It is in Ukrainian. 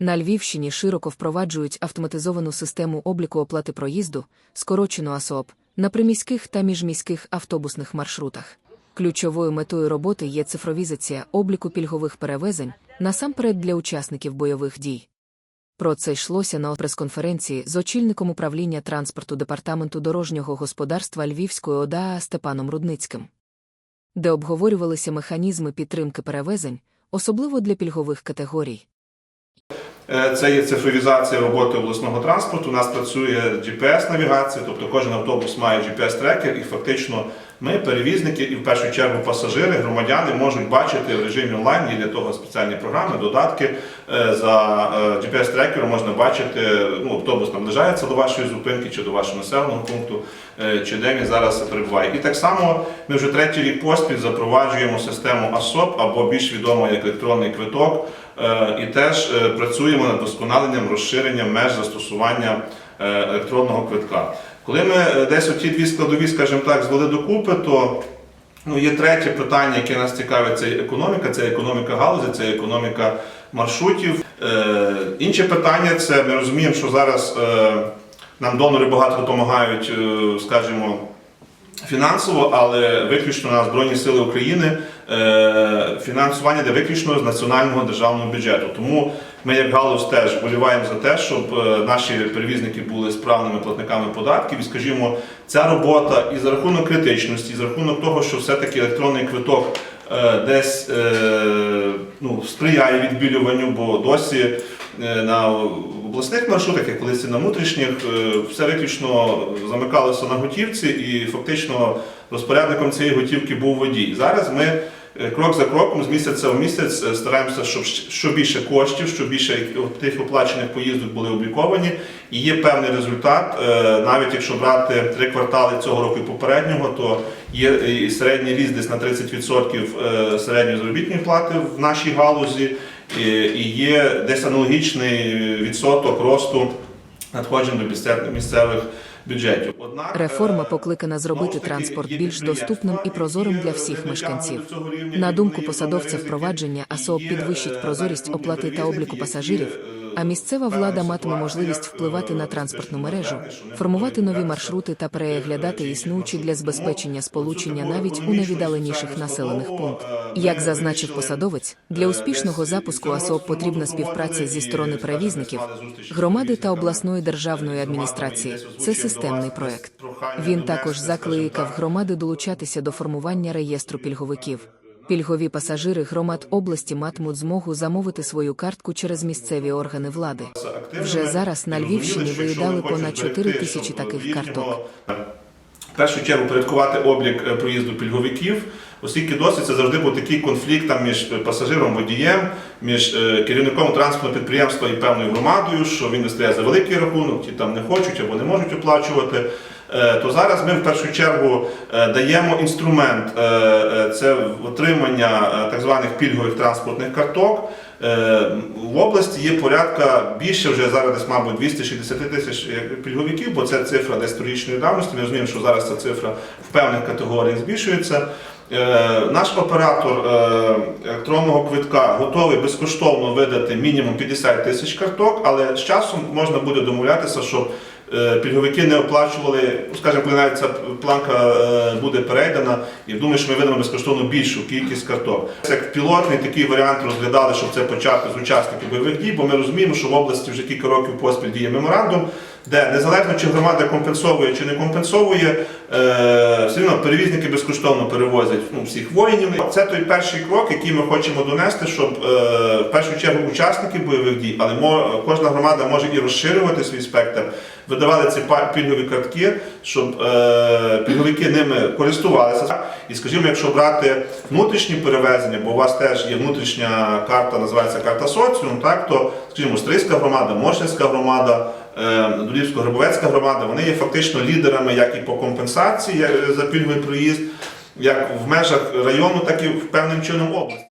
На Львівщині широко впроваджують автоматизовану систему обліку оплати проїзду, скорочену АСОП, на приміських та міжміських автобусних маршрутах. Ключовою метою роботи є цифровізація обліку пільгових перевезень, насамперед для учасників бойових дій. Про це йшлося на прес-конференції з очільником управління транспорту департаменту дорожнього господарства Львівської ОДА Степаном Рудницьким, де обговорювалися механізми підтримки перевезень, особливо для пільгових категорій. Е, Це є цифровізація роботи обласного транспорту. У нас працює GPS-навігація, тобто кожен автобус має GPS-трекер, і фактично ми, перевізники, і в першу чергу пасажири, громадяни можуть бачити в режимі онлайн. Є для того спеціальні програми, додатки. Е, За е, GPS-трекером можна бачити, ну, автобус наближається до вашої зупинки чи до вашого населеного пункту, чи де він зараз перебуває. І так само ми вже третій рік поспіль запроваджуємо систему АСОП або більш відомо як електронний квиток. Е, І теж е, працюємо над досконаленням, розширенням меж застосування е, електронного квитка. Коли ми десь оті дві складові, скажімо так, звели докупи, то ну, є третє питання, яке нас цікавить, це економіка, це економіка галузі, це економіка маршрутів. Е, Інше питання це ми розуміємо, що зараз е, нам донори багато допомагають, е, скажімо, фінансово, але виключно на Збройні Сили України е, фінансування йде виключно з національного державного бюджету. Тому ми, як галузь, теж вболіваємо за те, щоб е, наші перевізники були справними платниками податків. І, скажімо, ця робота і за рахунок критичності, і за рахунок того, що все-таки електронний квиток е, десь ну, сприяє відбілюванню, бо досі на обласних маршрутах, як колись на внутрішніх, е, все виключно замикалося на готівці, і фактично розпорядником цієї готівки був водій. Зараз ми е, крок за кроком, з місяця в місяць е, стараємося, щоб що більше коштів, щоб більше тих оплачених поїздок були обліковані. І є певний результат. Е, Навіть якщо брати три квартали цього року і попереднього, то є і середній ріст десь на 30% е, середньої заробітної плати в нашій галузі. І є десь аналогічний відсоток росту надходжень до місцевих бюджетів. Однак е, Реформа покликана зробити транспорт більш доступним і прозорим для е, всіх мешканців. На думку посадовця, впровадження АСО підвищить е, прозорість оплати та обліку пасажирів, е, а місцева влада матиме можливість впливати на транспортну мережу, формувати нові маршрути та переглядати існуючі для забезпечення сполучення навіть у найвіддаленіших населених пунктах. Як зазначив посадовець, для успішного запуску року потрібна співпраця зі сторони перевізників, громади та обласної державної адміністрації. Це системний проект. Він також закликав громади долучатися до формування реєстру пільговиків. Пільгові пасажири громад області матимуть змогу замовити свою картку через місцеві органи влади. Вже зараз на Львівщині виїдали понад 4 тисячі таких карток. В першу чергу порядкувати облік е, проїзду пільговиків, оскільки досить це завжди був такий конфлікт там між пасажиром, водієм, між е, керівником транспортного підприємства і певною громадою, що він виставляє за великий рахунок, ті там не хочуть або не можуть оплачувати. Е, То зараз ми в першу чергу е, даємо інструмент е, це отримання так званих пільгових транспортних карток. В області є порядка більше вже зараз десь, мабуть, 260 тисяч пільговиків, бо це цифра десь трирічної давності. Ми розуміємо, що зараз ця цифра в певних категоріях збільшується. Наш оператор електронного квитка готовий безкоштовно видати мінімум 50 тисяч карток, але з часом можна буде домовлятися, щоб пільговики не оплачували, ну, скажімо, коли ця планка е, буде перейдена, і думаю, що ми видамо безкоштовно більшу кількість карток. Це як пілотний такий варіант розглядали, щоб це почати з учасників бойових дій, бо ми розуміємо, що в області вже кілька років поспіль діє меморандум, де незалежно чи громада компенсовує чи не компенсовує, е, все одно перевізники безкоштовно перевозять ну, всіх воїнів. Це той перший крок, який ми хочемо донести, щоб е, в першу чергу учасники бойових дій, але кожна громада може і розширювати свій спектр. Видавали ці пільгові картки, щоб е, пільговики ними користувалися. І скажімо, якщо брати внутрішні перевезення, бо у вас теж є внутрішня карта, називається карта соціум, так то скажімо, Стрийська громада, Моршинська громада. Долівсько-Грибовецька громада, вони є фактично лідерами як і по компенсації за пільговий проїзд, як в межах району, так і в певним чином області.